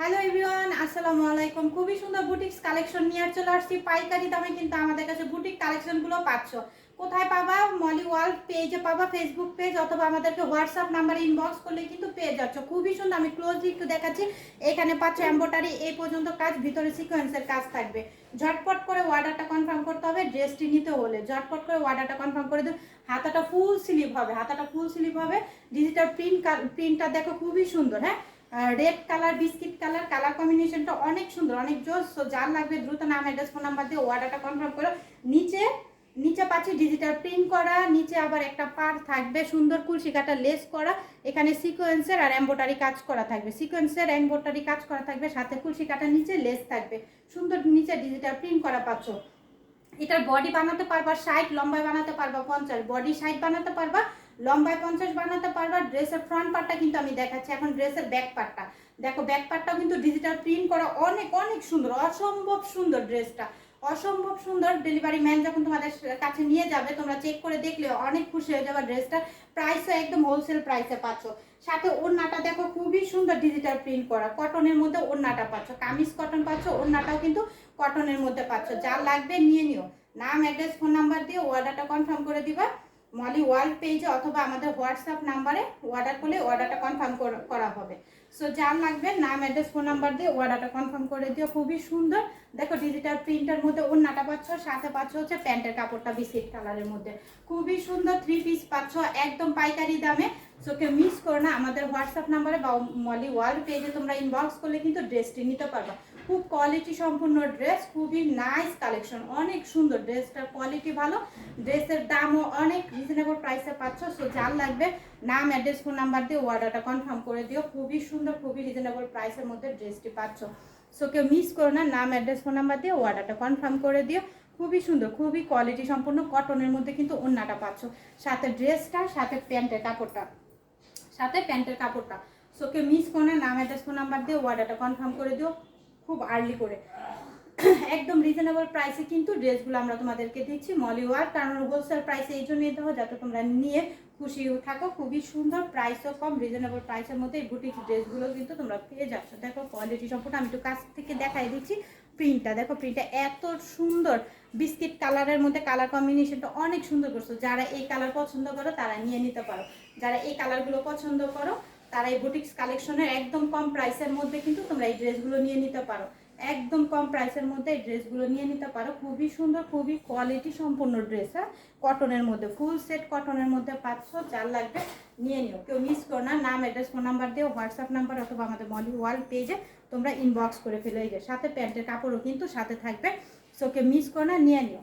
Hello everyone, আসসালামু আলাইকুম। খুবই সুন্দর বুটিক্স কালেকশন নিয়ে আর চলে আসছি। পাইকারি দামে কিন্তু আমাদের কাছে বুটিক কালেকশনগুলো পাচ্ছ। কোথায় পাবা? মলি ওয়ার্ল্ড পেজে পাবা ফেসবুক পেজ অথবা আমাদেরকে হোয়াটসঅ্যাপ নাম্বারে ইনবক্স করলে কিন্তু পেয়ে যাচ্ছ। খুবই সুন্দর, আমি ক্লোজলি একটু দেখাচ্ছি। এখানে পাচ্ছ এম্বোটারি এই পর্যন্ত কাজ, ভিতরে সিকোয়েন্সের কাজ থাকবে। ঝটপট করে অর্ডারটা কনফার্ম করতে হবে ড্রেসটি নিতে হলে। ঝটপট করে অর্ডারটা কনফার্ম করে দিন। হাতাটা ফুল স্লিভ হবে, হাতাটা ফুল স্লিভ হবে। ডিজিটাল প্রিন্ট প্রিন্টটা দেখো খুবই সুন্দর হ্যাঁ? Red colour biscuit colour colour কম্বিনেশনটা অনেক সুন্দর, অনেক জোর সো যার লাগবে দ্রুত নাম অ্যাড্রেস ফোন নাম্বার দিয়ে অর্ডারটা কনফার্ম করো। নিচে নিচে পাচ্ছি ডিজিটাল প্রিন্ট করা, নিচে আবার একটা পার থাকবে সুন্দর কুলসি কাটা লেস করা। এখানে সিকোয়েন্সের আর এম্বোটারি কাজ করা থাকবে। সিকোয়েন্সের এম্বোটারি কাজ করা থাকবে, সাথে কুলসি কাটা নিচে লেস থাকবে। সুন্দর নিচে ডিজিটাল প্রিন্ট করা পাচ্ছ। এটার বডি বানাতে পারবা ষাট লম্বায় বানাতে পারবা, পঞ্চাশ। বডি ষাট বানাতে পারবা লম্বায় পঞ্চাশ বানাতে পারবা, ড্রেসের ফ্রন্ট পার্টটা কিন্তু আমি দেখাচ্ছি। এখন ড্রেসের ব্যাক পার্টটা দেখো ব্যাক পার্টটাও কিন্তু ডিজিটাল প্রিন্ট করা অনেক অনেক সুন্দর, অসম্ভব সুন্দর ড্রেসটা। অসম্ভব সুন্দর ডেলিভারি ম্যান যখন তোমাদের কাছে নিয়ে যাবে, তোমরা চেক করে দেখলে অনেক খুশি হয়ে যাবে ড্রেসটা। প্রাইসও একদম হোলসেল প্রাইসে পাচ্ছ। সাথে ওড়নাটা দেখো, খুবই সুন্দর ডিজিটাল প্রিন্ট করা। কটনের মধ্যে ওড়নাটা পাচ্ছ। কামিজ কটন পাচ্ছ, ওড়নাটাও কিন্তু কটনের মধ্যে পাচ্ছ। যা লাগবে নিয়ে নিও। নাম অ্যাড্রেস ফোন নাম্বার দিয়ে অর্ডারটা কনফার্ম করে দিবা। মলি ওয়ার্ল্ড পেজে অথবা আমাদের হোয়াটসঅ্যাপ নাম্বারে অর্ডার করলে অর্ডারটা কনফার্ম করা হবে। সো যার লাগবে নাম অ্যাড্রেস ফোন নাম্বার দিয়ে অর্ডারটা কনফার্ম করে দিও। খুবই সুন্দর। দেখো ডিজিটাল প্রিন্টের মধ্যে ওড়নাটা পাচ্ছ, সাথে পাচ্ছ হচ্ছে প্যান্টের কাপড়টা বিস্কিট কালারের মধ্যে। খুবই সুন্দর থ্রি পিস পাচ্ছ, একদম পাইকারি দামে। সো কেউ মিস করো না, আমাদের হোয়াটসঅ্যাপ নাম্বারে বা মলি ওয়ার্ল্ড পেজে তোমরা ইনবক্স করলে কিন্তু ড্রেসটি নিতে পারবা। খুব কোয়ালিটি সম্পূর্ণ ড্রেস খুবই নাইস কালেকশন অনেক সুন্দর। ড্রেসটার কোয়ালিটি ভালো ড্রেসের দামও অনেক রিজনেবল প্রাইসে পাচ্ছ সো যার লাগবে নাম অ্যাড্রেস ফোন নাম্বার দিয়ে অর্ডারটা কনফার্ম করে দিও। খুবই সুন্দর, খুবই রিজনেবল প্রাইসের মধ্যে ড্রেসটি পাচ্ছ। সো কেউ মিস করো না, নাম অ্যাড্রেস ফোন নাম্বার দিয়ে অর্ডারটা কনফার্ম করে দিও। খুবই সুন্দর, খুবই কোয়ালিটি সম্পূর্ণ কটনের মধ্যে কিন্তু ওন্নাটা পাচ্ছ। সাথে ড্রেসটা সাথে প্যান্টের কাপড়টা। সাথে প্যান্টের কাপড়টা। সো কেউ মিস করো না, নাম অ্যাড্রেস ফোন নাম্বার দিয়ে অর্ডারটা কনফার্ম করে দিও। খুব আর্লি করে। একদম রিজনেবল প্রাইসে কিন্তু ড্রেসগুলো আমরা তোমাদেরকে দিচ্ছি মলি কারণ হোলসেল প্রাইসে এই জন্যই দেবো যাতে তোমরা নিয়ে খুশি থাকো। খুবই সুন্দর প্রাইসও কম রিজনেবল প্রাইসের মধ্যে এই বুটিক ড্রেসগুলো কিন্তু তোমরা পেয়ে যাচ্ছ। দেখো কোয়ালিটি সম্পূর্ণ, আমি একটু কাছ থেকে দেখাই দিচ্ছি প্রিন্টটা দেখো প্রিন্টটা এত সুন্দর বিস্কিট কালারের মধ্যে কালার কম্বিনেশনটা অনেক সুন্দর করছ। যারা এই কালার পছন্দ করো, তারা নিয়ে নিতে পারো। যারা এই কালারগুলো পছন্দ করো তারা এই বুটিক্স কালেকশনের একদম কম প্রাইসের মধ্যে কিন্তু তোমরা এই ড্রেসগুলো নিয়ে নিতে পারো। একদম কম প্রাইসের মধ্যে এই ড্রেসগুলো নিয়ে নিতে পারো। খুবই সুন্দর, খুবই কোয়ালিটি সম্পূর্ণ ড্রেস হ্যাঁ? কটনের মধ্যে ফুল সেট কটনের মধ্যে পাঁচশো, যার লাগবে নিয়ে নিও। কেউ মিস করো না, নাম অ্যাড্রেস ফোন নাম্বার দিয়ে হোয়াটসঅ্যাপ নাম্বার অথবা আমাদের মলি ওয়ার্ল্ড পেজে তোমরা ইনবক্স করে ফেলে যে। সাথে প্যান্টের কাপড়ও কিন্তু সাথে থাকবে। সো কেউ মিস করো না, নিয়ে নিও।